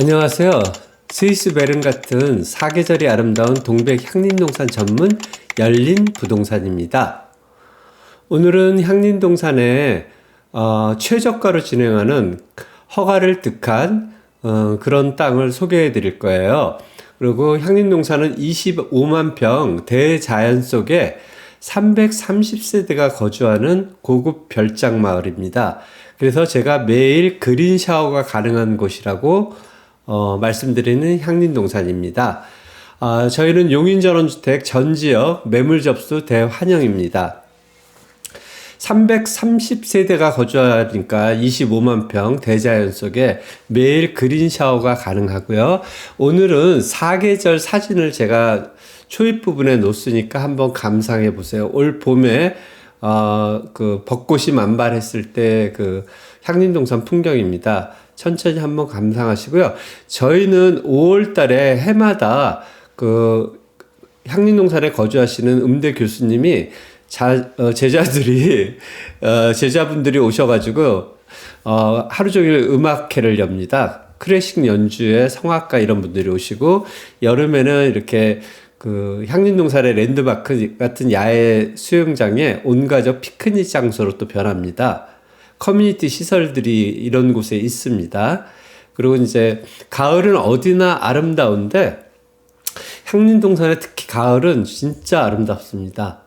안녕하세요. 스위스 베른 같은 사계절이 아름다운 동백 향림동산 전문 열린 부동산입니다. 오늘은 향림동산에 어, 최저가로 진행하는 허가를 득한 어, 그런 땅을 소개해 드릴 거예요. 그리고 향림동산은 25만 평 대자연 속에 330세대가 거주하는 고급 별장 마을입니다. 그래서 제가 매일 그린 샤워가 가능한 곳이라고 어, 말씀드리는 향림동산입니다. 아, 저희는 용인전원주택 전 지역 매물 접수 대환영입니다. 330세대가 거주하니까 25만 평 대자연 속에 매일 그린 샤워가 가능하고요. 오늘은 사계절 사진을 제가 초입 부분에 놓으니까 한번 감상해 보세요. 올 봄에 어, 그 벚꽃이 만발했을 때 그 향림동산 풍경입니다. 천천히 한번 감상하시고요. 저희는 5월 달에 해마다 그 향림동산에 거주하시는 음대 교수님이 자, 어, 제자들이, 어, 제자분들이 오셔가지고, 어, 하루 종일 음악회를 엽니다. 클래식 연주에 성악가 이런 분들이 오시고, 여름에는 이렇게 그 향림동산의 랜드마크 같은 야외 수영장에 온가족 피크닉 장소로 또 변합니다. 커뮤니티 시설들이 이런 곳에 있습니다. 그리고 이제 가을은 어디나 아름다운데 향림동산에 특히 가을은 진짜 아름답습니다.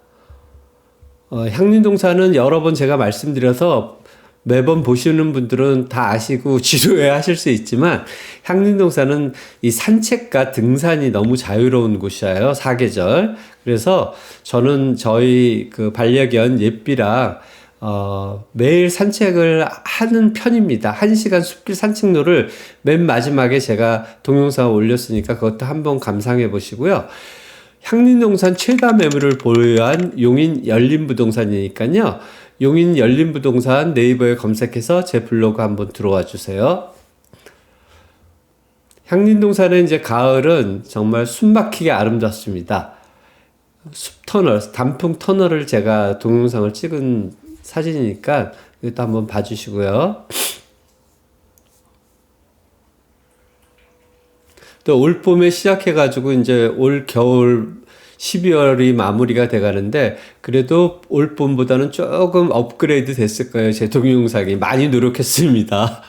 어, 향림동산은 여러 번 제가 말씀드려서 매번 보시는 분들은 다 아시고 지루해 하실 수 있지만 향림동산은 이 산책과 등산이 너무 자유로운 곳이에요. 사계절. 그래서 저는 저희 그 반려견 예삐랑 어, 매일 산책을 하는 편입니다. 한 시간 숲길 산책로를 맨 마지막에 제가 동영상 올렸으니까 그것도 한번 감상해 보시고요. 향림동산 최다 매물을 보유한 용인 열린부동산이니까요. 용인 열린부동산 네이버에 검색해서 제 블로그 한번 들어와 주세요. 향림동산은 이제 가을은 정말 숨막히게 아름답습니다. 숲 터널, 단풍 터널을 제가 동영상을 찍은 사진이니까 이것도 한번 봐주시고요. 또 올 봄에 시작해가지고 이제 올 겨울 12월이 마무리가 돼 가는데 그래도 올 봄보다는 조금 업그레이드 됐을 거예요. 제 동영상이 많이 노력했습니다.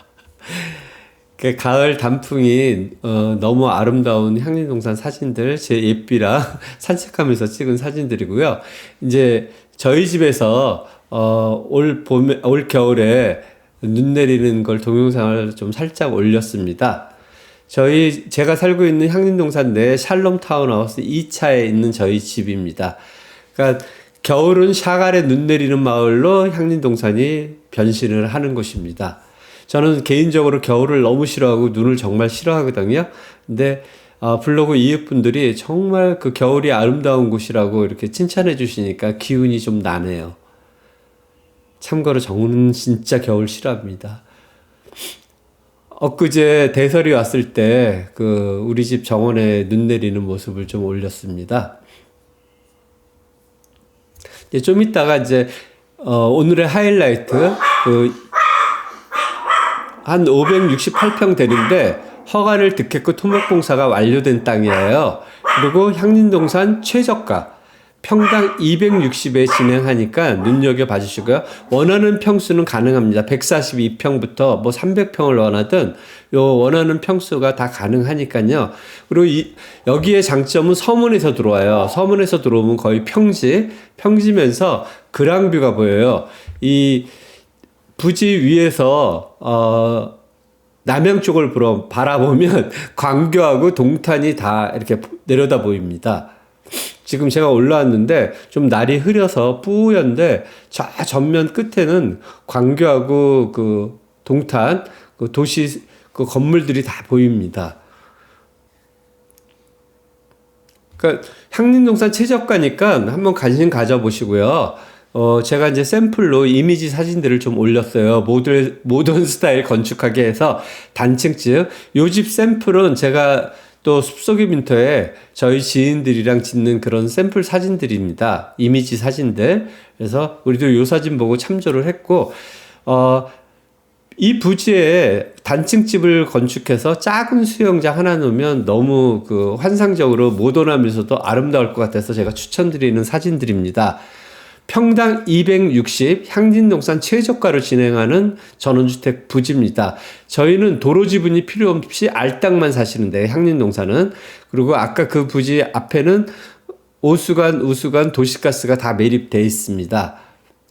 그 가을 단풍이 어, 너무 아름다운 향림동산 사진들 제 예삐랑 산책하면서 찍은 사진들이고요. 이제 저희 집에서 어, 올 봄에 올 겨울에 눈 내리는 걸 동영상을 좀 살짝 올렸습니다. 저희 제가 살고 있는 향림동산 내 샬롬 타운하우스 2차에 있는 저희 집입니다. 그러니까 겨울은 샤갈에 눈 내리는 마을로 향림동산이 변신을 하는 곳입니다. 저는 개인적으로 겨울을 너무 싫어하고 눈을 정말 싫어하거든요. 근데 어, 블로그 이웃분들이 정말 그 겨울이 아름다운 곳이라고 이렇게 칭찬해 주시니까 기운이 좀 나네요. 참고로 저는 진짜 겨울 싫어합니다. 엊그제 대설이 왔을 때 그 우리 집 정원에 눈 내리는 모습을 좀 올렸습니다. 이제 좀 이따가 이제 어 오늘의 하이라이트 그 한 568평 되는데 허가를 득했고 토목공사가 완료된 땅이에요. 그리고 향림동산 최저가 평당 260에 진행하니까 눈여겨 봐주시고요. 원하는 평수는 가능합니다. 142평부터 뭐 300평을 원하든 요 원하는 평수가 다 가능하니까요. 그리고 이, 여기에 장점은 서문에서 들어와요. 서문에서 들어오면 거의 평지, 평지면서 그랑뷰가 보여요. 이 부지 위에서 어 남양 쪽을 바라보면 광교하고 동탄이 다 이렇게 내려다 보입니다. 지금 제가 올라왔는데 좀 날이 흐려서 뿌연데 저 전면 끝에는 광교하고 그 동탄 그 도시 그 건물들이 다 보입니다. 그러니까 향림동산 최저가니까 한번 관심 가져보시고요. 어, 제가 이제 샘플로 이미지 사진들을 좀 올렸어요. 모든, 모던 스타일 건축하게 해서 단층집. 요집 샘플은 제가 또 숲속의 윈터에 저희 지인들이랑 짓는 그런 샘플 사진들입니다. 이미지 사진들. 그래서 우리도 요 사진 보고 참조를 했고, 어, 이 부지에 단층집을 건축해서 작은 수영장 하나 놓으면 너무 그 환상적으로 모던하면서도 아름다울 것 같아서 제가 추천드리는 사진들입니다. 평당 260 향진동산 최저가로 진행하는 전원주택 부지입니다. 저희는 도로 지분이 필요 없이 알땅만 사시는데 향진동산은 그리고 아까 그 부지 앞에는 오수관, 우수관, 도시가스가 다 매립돼 있습니다.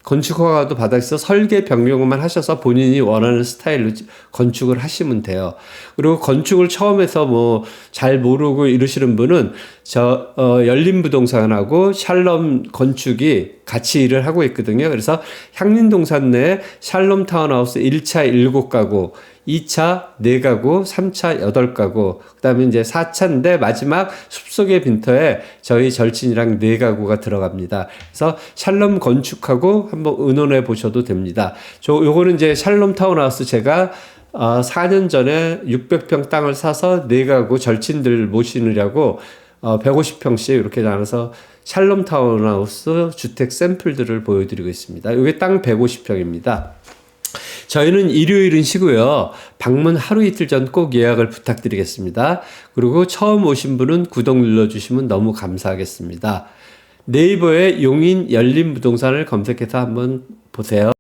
건축 허가도 받아 있어 설계 변경만 하셔서 본인이 원하는 스타일로 지- 건축을 하시면 돼요. 그리고 건축을 처음에서 뭐 잘 모르고 이러시는 분은 저 어, 열린부동산하고 샬롬 건축이 같이 일을 하고 있거든요. 그래서 향린동산 내 샬롬 타운하우스 1차 7가구, 2차 4가구, 3차 8가구, 그 다음에 이제 4차인데 마지막 숲속의 빈터에 저희 절친이랑 4가구가 들어갑니다. 그래서 샬롬 건축하고 한번 의논해 보셔도 됩니다. 저 요거는 이제 샬롬 타운하우스 제가 어, 4년 전에 600평 땅을 사서 4가구 절친들 모시느라고 어, 150평씩 이렇게 나눠서 샬롬 타운하우스 주택 샘플들을 보여드리고 있습니다. 이게 땅 150평입니다. 저희는 일요일은 쉬고요. 방문 하루 이틀 전 꼭 예약을 부탁드리겠습니다. 그리고 처음 오신 분은 구독 눌러주시면 너무 감사하겠습니다. 네이버에 용인 열린 부동산을 검색해서 한번 보세요.